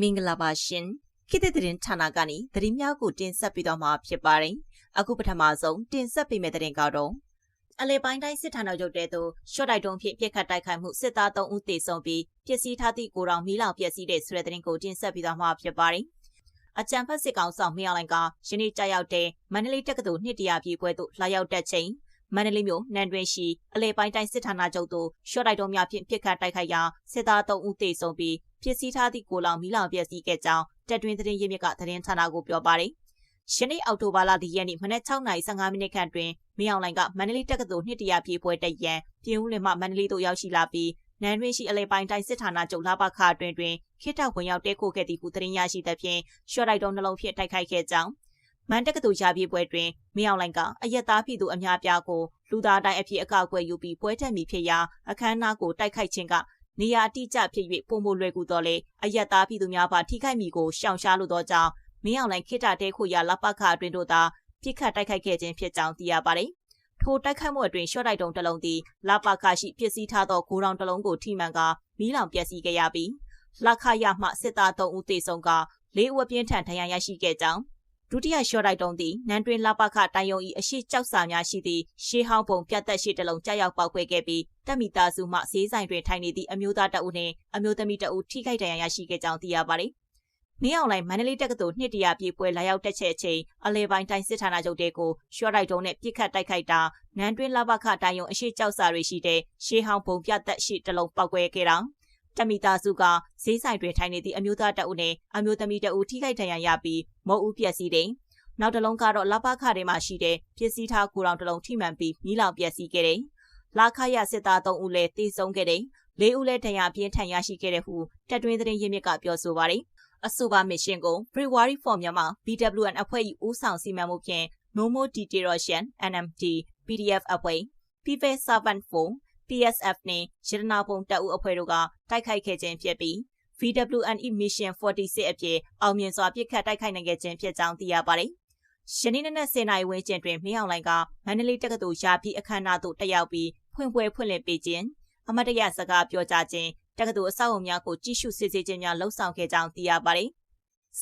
မင်္ဂလာပါရှင်ခေတ်သစ်သတင်းဌာနကနေသတင်းများကိုတင်ဆက်ပေးသွားမှာဖြစ်ပါတယ်အခုပထမဆုံးတင်ဆက်ပေးမယ့်သတင်းကတော့အလေပိုင်းတိုင်းစစ်ဌာနချုပ်တဲသို့ရှော့တိုက်တုံးဖြင့်ပြစ်ခတ်တိုက်ခိုက်မှုစစ်သား3ဦးသေဆုံးပြီးပျက်စီးထားသည့်ကိုတော်မီးလောင်ပျက်စီးတဲ့ဆိုတဲ့သတင်းကိုတင်ဆက်ပေးသွားမှာဖြစ်ပါတယ်အကြံဖက်စစ်ကောင်ဆောင်မြောင်လိုင်ကယနေ့ကြာရောက်တဲ့မန္တလေးတက္ကသိုလ်နှစ်တရာပြည့်ပွဲသို့လာရောက်တဲ့ချိန် မန္တလေးမြို့နန်တွင်ရှိအလဲပိုင်းတိုင်းစစ်ဌာနချုပ်သို့ရှော့တိုက်တုံးများဖြင့်ပြစ်ခတ်တိုက်ခိုက်ရာစစ်သား3ဦးသေဆုံးပြီးဖြစ်စည်းထားသည့်ကိုလောင်မီလောင်ပျက်စီးခဲ့ကြောင်းတက်တွင်သတင်းရင်းမြစ်ကသတင်းဌာနကိုပြောပါတယ်။ယနေ့အောက်တိုဘာလ10ရက်နေ့မနက်6:15မိနစ်ခန့်တွင်မင်းအောင်လှိုင်ကမန္တလေးတက္ကသိုလ်နှစ်တရာပြည့်ပွဲတက်ရန်ပြည်ဦးလွင်မှမန္တလေးသို့ရောက်ရှိလာပြီးနန်းတွင်ရှိအလဲပိုင်းတိုင်းစစ်ဌာနချုပ်လာပခအတွင်တွင်ခိတဝင်ရောက်တဲခိုခဲ့သည့်ဟုသတင်းရရှိသဖြင့်ရှော့တိုက်တော်နှလုံးဖြင့်တိုက်ခိုက်ခဲ့ကြောင်း မန်တက္ကသိုလ်ရာပြည့်ပွဲတွင်မင်းအောင်လှိုင်ကအယက်သားပြည်သူအများပြားကိုလူသားတိုင်းအဖြစ်အကောက်အကွယ်ယူပြီးပွဲတက်မီဖြစ်ရာအခမ်းအနားကိုတိုက်ခိုက်ခြင်းကနေရာအတိအကျဖြစ်၍ပုံမလွယ်ကူတော့လေအယက်သားပြည်သူများပါထိခိုက်မိကိုရှောင်ရှားလိုသောကြောင့်မင်းအောင်လိုင်ခိတတဲခုရလပခအတွင်တို့သာပြစ်ခတ်တိုက်ခိုက်ခဲ့ခြင်းဖြစ်ကြောင်းသိရပါတယ်။ထိုတိုက်ခိုက်မှုအတွင်ရှော့တိုက်တုံတလုံးသည်လပခရှိပစ္စည်းထားသောဂိုးတောင်တလုံးကိုထိမှန်ကမီးလောင်ပျက်စီးခဲ့ရပြီးလခရမှစစ်သား3ဦးသေဆုံးကလေးဦးပြင်းထန်ဒဏ်ရာရရှိခဲ့ကြောင်း ဒုတိယရှော့တိုက်တုံးသည်နန်တွင်လပခတိုင်ယုံ၏အရှိကြောက်စာများရှိသည့်ရှေးဟောင်းပုံပြတ်သက်ရှိတလုံးကြောက်ရောက်ပေါက်ခွဲခဲ့ပြီးတက်မီသားစုမှဈေးဆိုင်တွင်ထိုင်နေသည့်အမျိုးသားတအုပ်နှင့်အမျိုးသမီးတအုပ်ထိခိုက်ဒဏ်ရာရရှိခဲ့ကြောင်းသိရပါသည်။မင်းအောင်လိုင်မန္တလေးတက္ကသိုလ်နှစ်တရာပြည့်ပွဲလာရောက်တက်ချက်အချိန်အလဲပိုင်းတိုင်းစစ်ဌာနချုပ်တဲကိုရှော့တိုက်တုံးနဲ့ပြစ်ခတ်တိုက်ခိုက်တာနန်တွင်လပခတိုင်ယုံအရှိကြောက်စာတွေရှိတဲ့ရှေးဟောင်းပုံပြတ်သက်ရှိတလုံးပေါက်ခွဲခဲ့တာ။ တမီသားစုကဈေးဆိုင်တွင်ထိုင်နေသည့်အမျိုးသားတအုပ်နဲ့အမျိုးသမီးတအုပ်ထိခိုက်ဒဏ်ရာရပြီးမုတ်ဦးပျက်စီးတယ်။နောက်တစ်လုံးကတော့လပခထဲမှာရှိတဲ့ပစ္စည်းထားကိုတောင်တစ်လုံးထိမှန်ပြီးမိလောင်ပျက်စီးခဲ့တယ်။လာခရစစ်သား3ဦးလည်းတေဆုံးခဲ့တယ်။၄ဦးလည်းဒဏ်ရာပြင်းထန်ရရှိခဲ့တဲ့ဟုတက်တွင်းသတင်းရင်းမြစ်ကပြောဆိုပါတယ်။အဆိုပါမစ်ရှင်ကို February for မြန်မာ BWN အဖွဲ့၏ဦးဆောင်စီမံမှုဖြင့် Nomo Deterioration NMD PDF အဖွဲ့ People Servant 4 PSF နှင့်ရတနာပုံတပ်ဦးအဖွဲ့တို့ကတိုက်ခိုက်ခဲ့ခြင်းဖြစ်ပြီး VWNE Mission 46အဖြစ်အောင်မြင်စွာပြစ်ခတ်တိုက်ခိုက်နိုင်ခဲ့ခြင်းဖြစ်ကြောင်းသိရပါတယ်။ယနေ့နေ့10နာရီဝန်းကျင်တွင်မင်းအောင်လှိုင်ကမန္တလေးတက္ကသိုလ်ရာပြည်အခမ်းအနားသို့တက်ရောက်ပြီးဖွင့်ပွဲဖွင့်လှစ်ပေးခြင်းအမတ်တရစကားပြောကြားခြင်းတက္ကသိုလ်အဆောက်အုံများကိုကြည့်ရှုစစ်ဆေးခြင်းများလှုံ့ဆော်ခဲ့ကြောင်းသိရပါတယ်။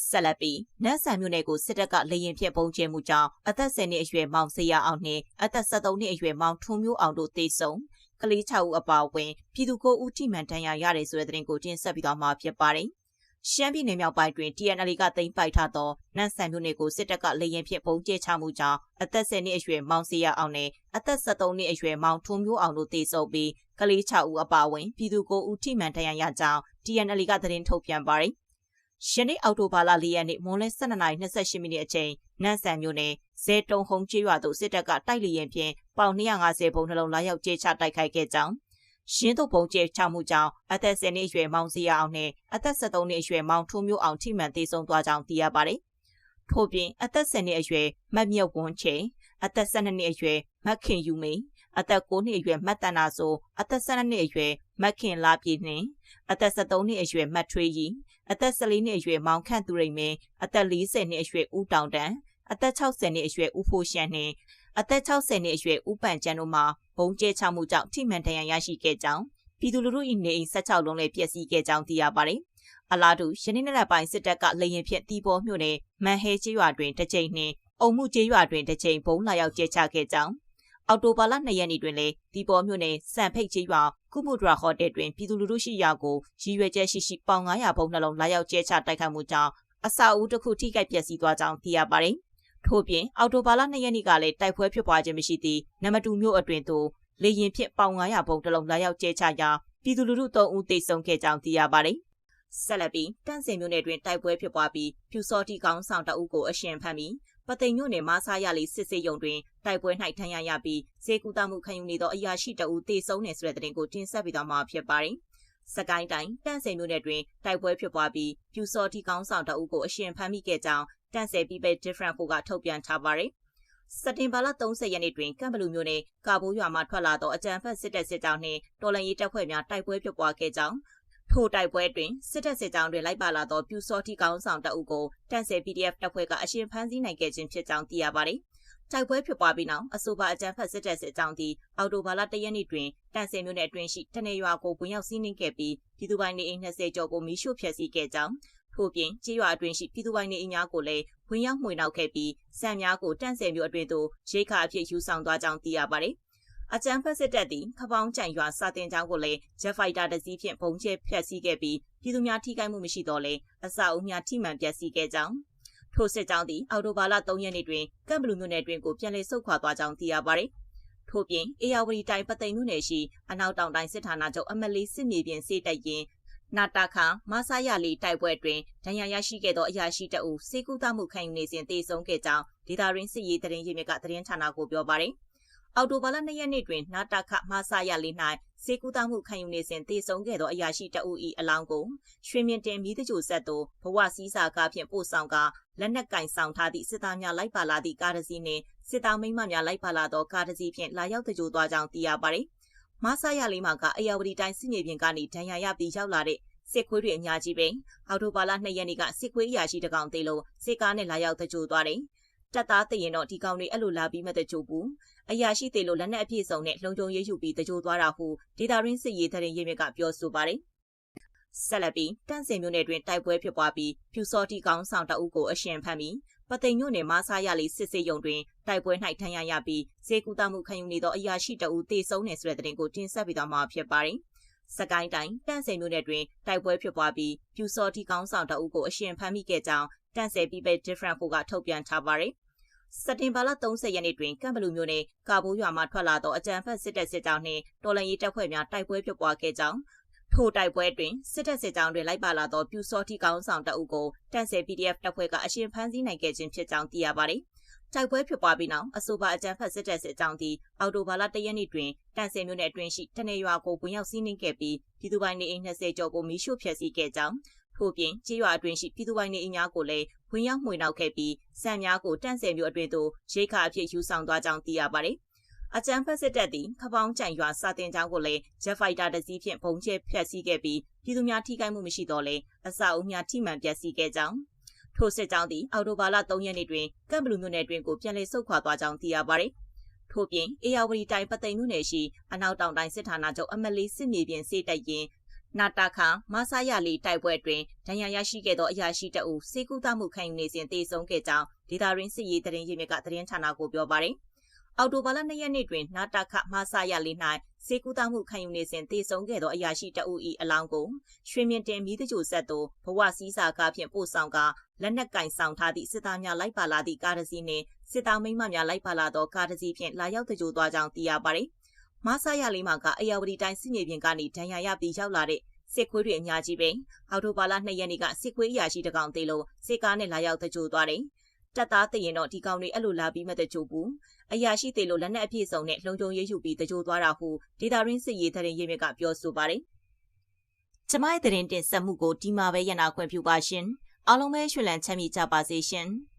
ဆက်လက်ပြီးနတ်ဆန်မြို့နယ်ကိုစစ်တပ်ကလေရင်ဖြင့်ပုံကျဲမှုကြောင့်အသက်10နှစ်အရွယ်မောင်စေရအောင်နှင့်အသက်73နှစ်အရွယ်မောင်ထွန်းမျိုးအောင်တို့သေဆုံး ကလေး6ဦးအပါအဝင်ပြည်သူ9ဦးထိမှန်ဒဏ်ရာရတယ်ဆိုတဲ့သတင်းကိုတင်ဆက်ပြီးသွားမှာဖြစ်ပါတယ်။ရှမ်းပြည်နယ်မြောက်ပိုင်းတွင် TNL ကသိမ်းပိုက်ထားသောနန့်ဆန်မြို့နယ်ကိုစစ်တပ်ကလေရင်ဖြင့်ပုံကျဲချမှုကြောင့်အသက်10နှစ်အရွယ်မောင်စီရအောင်နဲ့အသက်73နှစ်အရွယ်မောင်ထွန်းမျိုးအောင်တို့သေဆုံးပြီးကလေး6ဦးအပါအဝင်ပြည်သူ9ဦးထိမှန်ဒဏ်ရာရကြောင်း TNL ကသတင်းထုတ်ပြန်ပါတယ်။ ယနေ့အောက်တိုဘာလ၄ရက်နေ့မွန်းလ12:28မိနစ်အချိန်နန်းဆန်မြို့နယ်ဇဲတုံဟုံကျေးရွာသို့စစ်တပ်ကတိုက်လျင်ဖြင့်ပေါင်250ဘုံနှလုံးလာရောက်ကျေးချတိုက်ခိုက်ခဲ့ကြောင်းရှင်းတို့ဘုံကျဲချမှုကြောင့်အသက်10နှစ်အရွယ်မောင်စီရအောင်နဲ့အသက်73နှစ်အရွယ်မောင်ထုံးမျိုးအောင်ထိမှန်သေးဆုံးသွားကြောင်းသိရပါတယ်။ထို့ပြင်အသက်10နှစ်အရွယ်မတ်မြတ်ဝန်းချေအသက်12နှစ်အရွယ်မတ်ခင်ယူမေ အသက်9နှစ်အရွယ်မတ်တန်နာဆိုအသက်12နှစ်အရွယ်မတ်ခင်လာပြည်နှင့်အသက်73နှစ်အရွယ်မတ်ထွေးကြီးအသက်14နှစ်အရွယ်မောင်ခန့်သူရိန်မင်းအသက်40နှစ်အရွယ်ဦးတောင်တန်အသက်60နှစ်အရွယ်ဦးဖိုးရှန်နှင့်အသက်60နှစ်အရွယ်ဦးပန်ကျန်းတို့မှာဘုံကျဲချမှုကြောင့်ထိမှန်ဒဏ်ရာရရှိခဲ့ကြောင်းပြည်သူလူထု၏နေအိမ်16လုံးလည်းပျက်စီးခဲ့ကြောင်းသိရပါတယ်။အလားတူယနေ့နေ့ပိုင်းစစ်တပ်ကလေရင်ဖြင့်တီးပေါ်မြို့နယ်မန်ဟဲကျေးရွာတွင်တစ်ကြိမ်နှင့်အုံမှုကျေးရွာတွင်တစ်ကြိမ်ဘုံလာရောက်ကျဲချခဲ့ကြောင်း အော်တိုဘာလ2ရက်နေ့တွင်လည်းဒီပေါ်မြို့နယ်စံဖိတ်ကျေးရွာကုမှုဒရာဟိုတယ်တွင်ပြည်သူလူထုရှိရာကိုရည်ရွယ်ချက်ရှိရှိပေါင်900ဘုံနှလုံးလာရောက်ကျဲချတိုက်ခိုက်မှုကြောင့်အဆောက်အဦတစ်ခုထိခိုက်ပျက်စီးသွားကြောင်းသိရပါတယ်။ထို့ပြင်အော်တိုဘာလ2ရက်နေ့ကလည်းတိုက်ပွဲဖြစ်ပွားခြင်းမရှိသည့်နမတူမြို့အတွင်သို့လေရင်ဖြင့်ပေါင်900ဘုံတစ်လုံးလာရောက်ကျဲချရာပြည်သူလူထု3ဦးသေဆုံးခဲ့ကြောင်းသိရပါတယ်။ဆက်လက်ပြီးတန့်စင်မြို့နယ်တွင်တိုက်ပွဲဖြစ်ပွားပြီးဖြူစောတိကောင်းဆောင်တအုပ်ကိုအရှင်ဖမ်းပြီး ပသိမ်ညို့နယ်မဆားရလီစစ်စေးရုံတွင်တိုက်ပွဲ၌ထမ်းရရပြီးဈေးကူတာမှုခံယူနေသောအရာရှိတအူတေဆုံးနေဆိုတဲ့တဲ့တင်ကိုတင်ဆက်ပေးသွားမှာဖြစ်ပါတယ်။စကိုင်းတိုင်းတန့်ဆယ်မြို့နယ်တွင်တိုက်ပွဲဖြစ်ပွားပြီးပြူစော်တီကောင်းဆောင်တအုပ်ကိုအရှင်ဖမ်းမိခဲ့ကြောင်းတန့်ဆယ် People Different ကိုကထုတ်ပြန်ထားပါတယ်။စက်တင်ဘာလ30ရက်နေ့တွင်ကမ်ဘလူမြို့နယ်ကာဘိုးရွာမှထွက်လာသောအကြံဖက်စစ်တပ်စစ်ကြောင်းနှင့်တော်လှန်ရေးတပ်ဖွဲ့များတိုက်ပွဲဖြစ်ပွားခဲ့ကြောင်း ထိုတိုက်ပွဲတွင်စစ်တပ်စစ်ကြောင်းတွေလိုက်ပါလာသောပြူစောတိကောင်းဆောင်တအုပ်ကိုတန့်ဆယ် PDF တပ်ဖွဲ့ကအရှင်ဖမ်းဆီးနိုင်ခဲ့ခြင်းဖြစ်ကြောင်းသိရပါတယ်။တိုက်ပွဲဖြစ်ပွားပြီးနောက်အဆိုပါအကြမ်းဖက်စစ်တပ်စစ်ကြောင်းသည်အော်တိုဘာလ၁ရက်နေ့တွင်တန့်ဆယ်မြို့နယ်အတွင်းရှိတနေရွာကိုဝင်ရောက်စီးနင်းခဲ့ပြီးပြည်သူပိုင်နေအိမ်20ကျော်ကိုမီးရှို့ဖျက်ဆီးခဲ့ကြောင်းထိုထို့ပြင်ကြေးရွာအတွင်းရှိပြည်သူပိုင်နေအိမ်များကိုလည်းဝင်ရောက်မှွေနှောက်ခဲ့ပြီးစံများကိုတန့်ဆယ်မျိုးအတွင်းသို့ရိခါအဖြစ်ယူဆောင်သွားကြောင်းသိရပါတယ်။ အကြမ်းဖက်စစ်တပ်သည်ခပောင်းကြံရွာစာတင်ကျောင်းကိုလည်းဂျက်ဖိုက်တာတစ်စီးဖြင့်ပုံကျဲဖျက်ဆီးခဲ့ပြီးပြည်သူများထိခိုက်မှုမရှိတော့လဲအဆောက်အဦများထိမှန်ပျက်စီးခဲ့ကြောင်းထိုစစ်ကြောင်းသည်အော်တိုဘာလ3ရက်နေ့တွင်ကမ်ဘလူမြို့နယ်တွင်ကိုပြန်လည်ဆုတ်ခွာသွားကြောင်းသိရပါတယ်။ထို့ပြင်အေယာဝတီတိုင်းပသိမ်မြို့နယ်ရှိအနောက်တောင်တိုင်းစစ်ဌာနချုပ်အမလီစစ်မြေပြင်စေတပ်ရင်နာတာခမဆာရလီတိုက်ပွဲတွင်ဒဏ်ရာရရှိခဲ့သောအရာရှိတအုပ်စေကူတမှုခံယူနေစဉ်တေဆုံးခဲ့ကြောင်းဒေတာရင်းစစ်ရေးတရင်ရင်းမြစ်ကတရင်ဌာနကိုပြောပါတယ်။ အော်တိုဘာလ2ရက်နေ့တွင်နာတာခမဆာရလီ၌စေကူတမှုခံယူနေစဉ်တေဆုံးခဲ့သောအရာရှိတအုပ်၏အလောင်းကိုရွှေမြင့်တင်မီးတကြိုဆက်သို့ဘဝစည်းစာကားဖြင့်ပို့ဆောင်ကလက်နက်ကင်ဆောင်ထားသည့်စစ်သားများလိုက်ပါလာသည့်ကားတစ်စီးနှင့်စစ်သားမိန်းမများလိုက်ပါလာသောကားတစ်စီးဖြင့်လာရောက်တကြိုသွားကြောင်းသိရပါတယ်။မဆာရလီမှာကအယာဝတီတိုင်းစစ်မြေပြင်ကနေဒဏ်ရာရပြီးရောက်လာတဲ့စစ်ခွေးတွေအများကြီးပဲအော်တိုဘာလ2ရက်နေ့ကစစ်ခွေးအရာရှိတကောင်သေးလို့စစ်ကားနဲ့လာရောက်တကြိုသွားတယ် တက်သားသိရင်တော့ဒီကောင်တွေအဲ့လိုလာပြီးမတကြိုဘူးအရာရှိသေးလို့လက်နက်အပြည့်စုံနဲ့လုံခြုံရေးယူပြီးတကြိုသွားတာဟုဒေတာရင်းစစ်ရေးတရင်ရေးမြစ်ကပြောဆိုပါတယ်ဆက်လက်ပြီးတန့်စင်မြို့နယ်တွင်တိုက်ပွဲဖြစ်ပွားပြီးဖြူစောတီကောင်ဆောင်တအုပ်ကိုအရှင်ဖမ်းပြီးပသိမ်မြို့နယ်မဆားရလီစစ်စေးရုံတွင်တိုက်ပွဲ၌ထမ်းရရပြီးဈေးကူတာမှုခံယူနေသောအရာရှိတအုပ်တေဆုံးနေဆိုတဲ့တဲ့တင်ကိုတင်ဆက်ပေးသွားမှာဖြစ်ပါတယ်။စကိုင်းတိုင်းတန့်စင်မြို့နယ်တွင်တိုက်ပွဲဖြစ်ပွားပြီးပြူစော်တီကောင်းဆောင်တအုပ်ကိုအရှင်ဖမ်းမိခဲ့ကြောင်း တန့်စင် People Different ကိုကထုတ်ပြန်ထားပါတယ်။စက်တင်ဘာလ30ရက်နေ့တွင်ကမ်ဘလူမြို့နယ်ကာဘိုးရွာမှထွက်လာသောအကြံဖက်စစ်တပ်စစ်ကြောင်းနှင့်တော်လှန်ရေးတပ်ဖွဲ့များတိုက်ပွဲဖြစ်ပွားခဲ့ကြောင်းထိုတိုက်ပွဲတွင်စစ်တပ်စစ်ကြောင်းတွေလိုက်ပါလာသောပြူစောတိကောင်းဆောင်တအုပ်ကိုတန့်ဆယ် PDF တပ်ဖွဲ့ကအရှင်ဖမ်းဆီးနိုင်ခဲ့ခြင်းဖြစ်ကြောင်းသိရပါတယ်။တိုက်ပွဲဖြစ်ပွားပြီးနောက်အဆိုပါအကြမ်းဖက်စစ်တပ်စစ်ကြောင်းသည်အော်တိုဘာလ၁ရက်နေ့တွင်တန့်ဆယ်မြို့နယ်အတွင်းရှိတနေရွာကိုဝင်ရောက်စီးနင်းခဲ့ပြီးပြည်သူပိုင်နေအိမ်20ကျော်ကိုမီးရှို့ဖျက်ဆီးခဲ့ကြောင်း ထို့ပြင်ကြေးရွာအတွင်းရှိပြည်သူပိုင်နေအိမ်များကိုလည်းဝင်ရောက်မှွေနှောက်ခဲ့ပြီးစံများကိုတန့်ဆယ်မြို့အတွင်းသို့ရိခါအဖြစ်ယူဆောင်သွားကြောင်းသိရပါတယ်။အကြမ်းဖက်စစ်တပ်သည်ခပောင်းကြံရွာစာတင်ကျောင်းကိုလည်းဂျက်ဖိုက်တာတစ်စီးဖြင့်ပုံကျဲဖျက်ဆီးခဲ့ပြီးပြည်သူများထိခိုက်မှုမရှိတော့လဲအဆောက်အဦများထိမှန်ပျက်စီးခဲ့ကြောင်းထိုစစ်ကြောင်းသည်အော်တိုဘာလ3ရက်နေ့တွင်ကမ်ဘလူမြို့နယ်တွင်ကိုပြန်လည်ဆုတ်ခွာသွားကြောင်းသိရပါတယ်။ထို့ပြင်အေယာဝတီတိုင်းပသိမ်မြို့နယ်ရှိအနောက်တောင်တိုင်းစစ်ဌာနချုပ်အမလီစစ်မြေပြင်စေတပ်ရင် နာတာခါမဆာရလီတိုက်ပွဲတွင်ဒဏ်ရာရရှိခဲ့သောအရာရှိတအုပ်စေကူတမှုခံယူနေစဉ်တေဆုံးခဲ့ကြောင်းဒေတာရင်းစစ်ရေးတရင်ရင်းမြစ်ကသတင်းဌာနကိုပြောပါတယ်။အော်တိုဘာလ2ရက်နေ့တွင်နာတာခမဆာရလေး၌စေကူတာမှုခံယူနေစဉ်တည်ဆုံခဲ့သောအရာရှိတအုပ်၏အလောင်းကိုရွှေမြင့်တင်မီးတကြိုဆက်သို့ဘဝစည်းစာကားဖြင့်ပို့ဆောင်ကလက်နက်ကင်ဆောင်ထားသည့်စစ်သားများလိုက်ပါလာသည့်ကားတစ်စီးနှင့်စစ်သားမိန်းမများလိုက်ပါလာသောကားတစ်စီးဖြင့်လာရောက်တကြိုသွားကြောင်းသိရပါသည်။ မဆာရလေးမှာကအယာဝတီတိုင်းစစ်မြေပြင်ကနေဒဏ်ရာရပြီးရောက်လာတဲ့စစ်ခွေးတွေအများကြီးပဲအော်တိုဘာလ2ရက်နေ့ကစစ်ခွေးအရာရှိတကောင်သေးလို့စစ်ကားနဲ့လာရောက်တကြိုသွားတယ်။တက်သားသိရင်တော့ဒီကောင်တွေအဲ့လိုလာပြီးမတကြိုဘူးအရာရှိသေးလို့လက်နက်အပြည့်စုံနဲ့လုံခြုံရေးယူပြီးတကြိုသွားတာဟုဒေတာရင်းစစ်ရေးသတင်းရင်းမြစ်ကပြောဆိုပါတယ်။ကျမရဲ့သတင်းတင်ဆက်မှုကိုဒီမှာပဲရနာခွင့်ပြုပါရှင်။အားလုံးပဲရွှေလန်းချမ်းမြေကြပါစေရှင်။